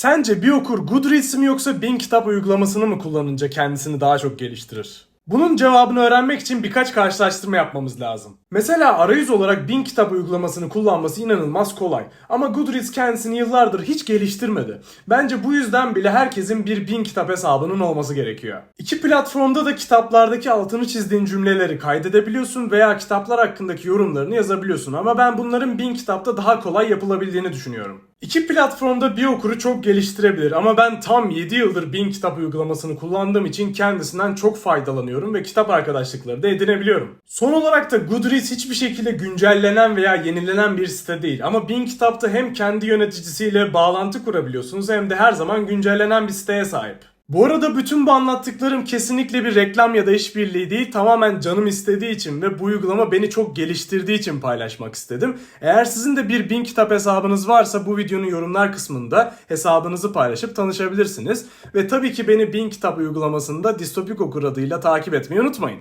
Sence bir okur Goodreads'i mi yoksa Bing kitap uygulamasını mı kullanınca kendisini daha çok geliştirir? Bunun cevabını öğrenmek için birkaç karşılaştırma yapmamız lazım. Mesela arayüz olarak Bing kitap uygulamasını kullanması inanılmaz kolay. Ama Goodreads kendisini yıllardır hiç geliştirmedi. Bence bu yüzden bile herkesin bir Bing kitap hesabının olması gerekiyor. İki platformda da kitaplardaki altını çizdiğin cümleleri kaydedebiliyorsun veya kitaplar hakkındaki yorumlarını yazabiliyorsun. Ama ben bunların Bing kitapta daha kolay yapılabildiğini düşünüyorum. İki platformda bir okuru çok geliştirebilir ama ben tam 7 yıldır Bing kitap uygulamasını kullandığım için kendisinden çok faydalanıyorum ve kitap arkadaşlıkları da edinebiliyorum. Son olarak da Goodreads hiçbir şekilde güncellenen veya yenilenen bir site değil ama Bing kitapta hem kendi yöneticisiyle bağlantı kurabiliyorsunuz hem de her zaman güncellenen bir siteye sahip. Bu arada bütün bu anlattıklarım kesinlikle bir reklam ya da işbirliği değil. Tamamen canım istediği için ve bu uygulama beni çok geliştirdiği için paylaşmak istedim. Eğer sizin de bir Bing kitap hesabınız varsa bu videonun yorumlar kısmında hesabınızı paylaşıp tanışabilirsiniz. Ve tabii ki beni Bing kitap uygulamasında Distopik Okur adıyla takip etmeyi unutmayın.